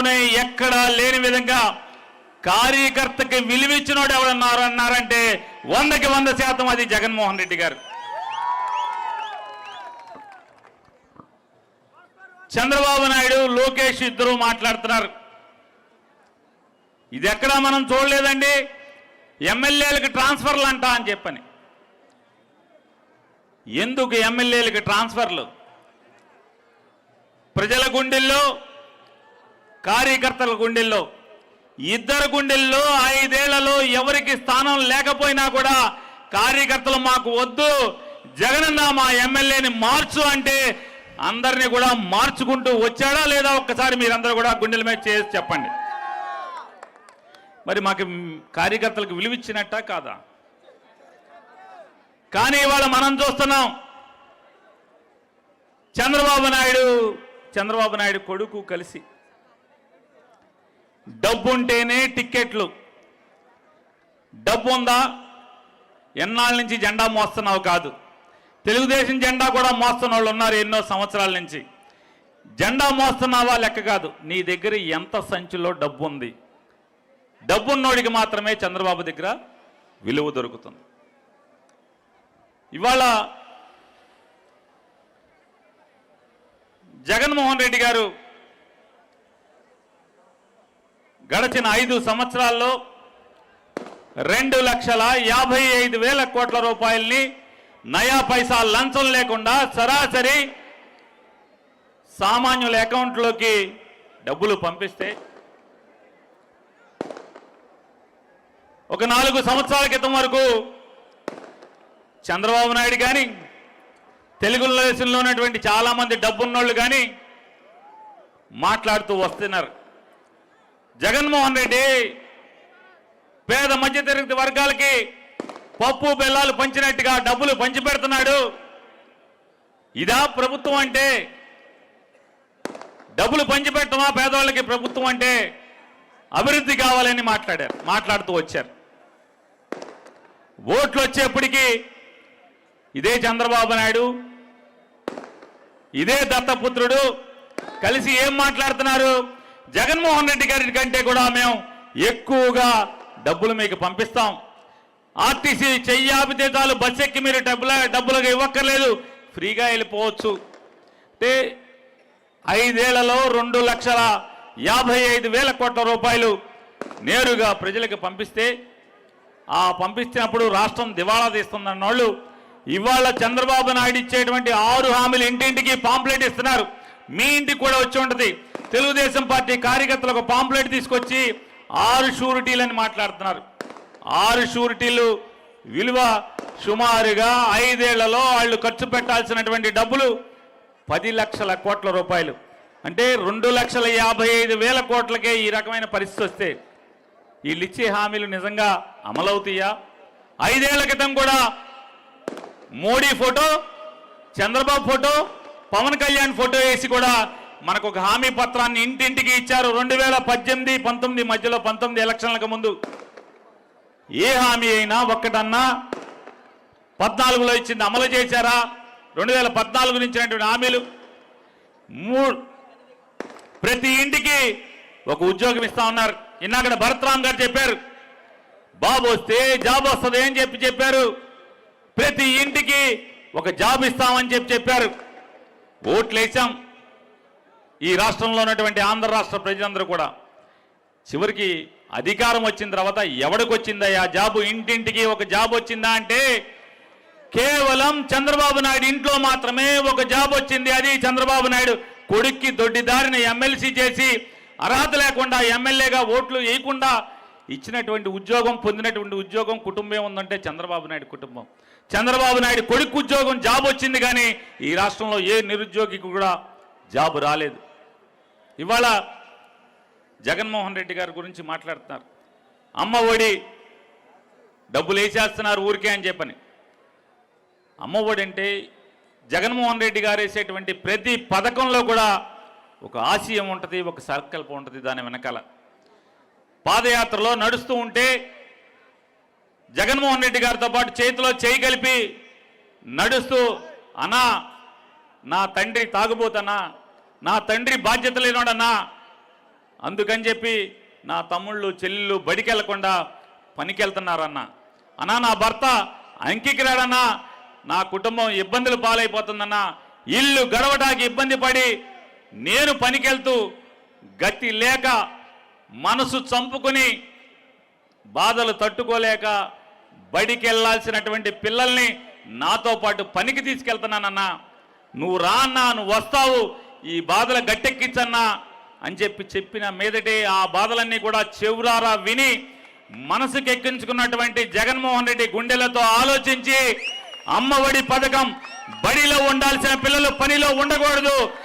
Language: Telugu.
దేశంలోనే ఎక్కడా లేని విధంగా కార్యకర్తకి విలువిచ్చినోడు ఎవరన్నారు అన్నారంటే వందకి వంద శాతం అది జగన్మోహన్ రెడ్డి గారు. చంద్రబాబు నాయుడు లోకేష్ ఇద్దరు మాట్లాడుతున్నారు. ఇది ఎక్కడా మనం చూడలేదండి. ఎమ్మెల్యేలకు ట్రాన్స్ఫర్లు అంటా అని చెప్పని. ఎందుకు ఎమ్మెల్యేలకు ట్రాన్స్ఫర్లు? ప్రజల గుండెల్లో కార్యకర్తల గుండెల్లో ఇద్దరు గుండెల్లో ఐదేళ్ళలో ఎవరికి స్థానం లేకపోయినా కూడా కార్యకర్తలు మాకు వద్దు. జగనన్న మా ఎమ్మెల్యేని మార్చు అంటే అందరినీ కూడా మార్చుకుంటూ వచ్చాడా లేదా ఒక్కసారి మీరందరూ కూడా గుండెల మీద చేసి చెప్పండి. మరి మాకు కార్యకర్తలకు విలువిచ్చినట్ట కాదా? కానీ ఇవాళ మనం చూస్తున్నాం చంద్రబాబు నాయుడు చంద్రబాబు నాయుడు కొడుకు కలిసి డబ్బు ఉంటేనే టిక్కెట్లు. డబ్బు ఉందా ఎన్నాళ్ళ నుంచి జెండా మోస్తున్నావు కాదు. తెలుగుదేశం జెండా కూడా మోస్తున్న వాళ్ళు ఉన్నారు ఎన్నో సంవత్సరాల నుంచి. జెండా మోస్తున్నావా లెక్క కాదు. నీ దగ్గర ఎంత సంచిలో డబ్బు ఉంది డబ్బున్నోడికి మాత్రమే చంద్రబాబు దగ్గర విలువ దొరుకుతుంది. ఇవాళ జగన్మోహన్ రెడ్డి గారు గడచిన ఐదు సంవత్సరాల్లో రెండు లక్షల యాభై ఐదు వేల కోట్ల రూపాయల్ని నయా పైసా లంచం లేకుండా సరాసరి సామాన్యుల అకౌంట్లోకి డబ్బులు పంపిస్తే ఒక నాలుగు సంవత్సరాల క్రితం వరకు చంద్రబాబు నాయుడు కానీ తెలుగుదేశంలో ఉన్నటువంటి చాలామంది డబ్బున్నోళ్ళు కానీ మాట్లాడుతూ వస్తున్నారు. జగన్మోహన్ రెడ్డి పేద మధ్యతరగతి వర్గాలకి పప్పు బెల్లాలు పంచినట్టుగా డబ్బులు పంచిపెడుతున్నాడు ఇదా ప్రభుత్వం అంటే డబ్బులు పంచిపెట్టమా పేదవాళ్ళకి ప్రభుత్వం అంటే అభివృద్ధి కావాలని మాట్లాడారు మాట్లాడుతూ వచ్చారు. ఓట్లు వచ్చేప్పటికీ ఇదే చంద్రబాబు నాయుడు ఇదే దత్తపుత్రుడు కలిసి ఏం మాట్లాడుతున్నారు? జగన్మోహన్ రెడ్డి గారి కంటే కూడా మేము ఎక్కువగా డబ్బులు మీకు పంపిస్తాం. ఆర్టీసీ చెయ్యాపితే చాలు బస్ ఎక్కి మీరు డబ్బుల డబ్బులకు ఇవ్వక్కర్లేదు. ఫ్రీగా వెళ్ళిపోవచ్చు. అంటే ఐదేళ్ళలో రెండు లక్షల యాభై ఐదు వేల కోట్ల రూపాయలు నేరుగా ప్రజలకు పంపిస్తే ఆ పంపించినప్పుడు రాష్ట్రం దివాళా తీస్తుందన్న వాళ్ళు ఇవాళ చంద్రబాబు నాయుడు ఇచ్చేటువంటి ఆరు హామీలు ఇంటింటికి పాంప్లెట్ ఇస్తున్నారు. మీ ఇంటికి కూడా వచ్చి ఉంటుంది. తెలుగుదేశం పార్టీ కార్యకర్తలకు పాంప్లెట్ తీసుకొచ్చి ఆరు షూరిటీలని మాట్లాడుతున్నారు. ఆరు షూరిటీలు విలువ సుమారుగా ఐదేళ్ళలో వాళ్ళు ఖర్చు పెట్టాల్సినటువంటి డబ్బులు పది లక్షల కోట్ల రూపాయలు. అంటే రెండు లక్షల యాభై ఐదు వేల కోట్లకే ఈ రకమైన పరిస్థితి వస్తే వీళ్ళు ఇచ్చే హామీలు నిజంగా అమలవుతాయా? ఐదేళ్ళ క్రితం కూడా Modi photo Chandrababu photo Pawan Kalyan photo వేసి కూడా మనకు ఒక హామీ పత్రాన్ని ఇంటింటికి ఇచ్చారు. రెండు వేల పద్దెనిమిది పంతొమ్మిది మధ్యలో పంతొమ్మిది ఎలక్షన్లకు ముందు. ఏ హామీ అయినా ఒక్కటన్నా పద్నాలుగులో ఇచ్చింది అమలు చేశారా? రెండు వేల పద్నాలుగు నుంచి హామీలు మూడు ప్రతి ఇంటికి ఒక ఉద్యోగం ఇస్తా ఉన్నారు. ఇన్నాకడ భరత్రామ్ గారు చెప్పారు. బాబు వస్తే జాబ్ వస్తుంది అని చెప్పి చెప్పారు. ప్రతి ఇంటికి ఒక జాబ్ ఇస్తామని చెప్పి చెప్పారు. ఓట్లు వేసాం ఈ రాష్ట్రంలో ఉన్నటువంటి ఆంధ్ర రాష్ట్ర ప్రజలందరూ కూడా చివరికి అధికారం వచ్చిన తర్వాత ఎవడికి వచ్చిందయ్యా జాబు? ఇంటింటికి ఒక జాబ్ వచ్చిందా అంటే కేవలం చంద్రబాబు నాయుడు ఇంట్లో మాత్రమే ఒక జాబ్ వచ్చింది. అది చంద్రబాబు నాయుడు కొడుక్కి దొడ్డిదారిన ఎమ్మెల్సీ చేసి అర్హత లేకుండా ఎమ్మెల్యేగా ఓట్లు వేయకుండా ఇచ్చినటువంటి ఉద్యోగం పొందినటువంటి ఉద్యోగం కుటుంబం ఉందంటే చంద్రబాబు నాయుడు కుటుంబం. చంద్రబాబు నాయుడు కొడుకు ఉద్యోగం జాబ్ వచ్చింది కానీ ఈ రాష్ట్రంలో ఏ నిరుద్యోగికి కూడా జాబ్ రాలేదు. ఇవాళ జగన్మోహన్ రెడ్డి గారి గురించి మాట్లాడుతున్నారు. అమ్మ ఒడి డబ్బులు వేసేస్తున్నారు ఊరికే అని చెప్పని. అమ్మ ఒడి అంటే జగన్మోహన్ రెడ్డి గారు వేసేటువంటి ప్రతి పథకంలో కూడా ఒక ఆశయం ఉంటుంది ఒక సంకల్పం ఉంటుంది దాని వెనకాల. పాదయాత్రలో నడుస్తూ ఉంటే జగన్మోహన్ రెడ్డి గారితో పాటు చేతిలో చేయి కలిపి నడుస్తూ అనా నా తండ్రి తాగుబోతనా నా తండ్రి బాధ్యత లేనోడన్నా అందుకని చెప్పి నా తమ్ముళ్ళు చెల్లెళ్ళు బడికెళ్ళకుండా పనికెళ్తున్నారన్న. అన్నా నా భర్త అంకికి రాడన్నా నా కుటుంబం ఇబ్బందులు పాలైపోతుందన్నా. ఇల్లు గడవడానికి ఇబ్బంది పడి నేను పనికెళ్తూ గతి లేక మనసు చంపుకుని బాధలు తట్టుకోలేక బడికి వెళ్ళాల్సినటువంటి పిల్లల్ని నాతో పాటు పనికి తీసుకెళ్తున్నానన్నా. నువ్వు రా అన్నా నువ్వు వస్తావు ఈ బాధలు గట్టెక్కించన్నా అని చెప్పి చెప్పిన మీదటే ఆ బాధలన్నీ కూడా చెవురారా విని మనసుకు ఎక్కించుకున్నటువంటి జగన్మోహన్ రెడ్డి గుండెలతో ఆలోచించి అమ్మఒడి పథకం బడిలో ఉండాల్సిన పిల్లలు పనిలో ఉండకూడదు.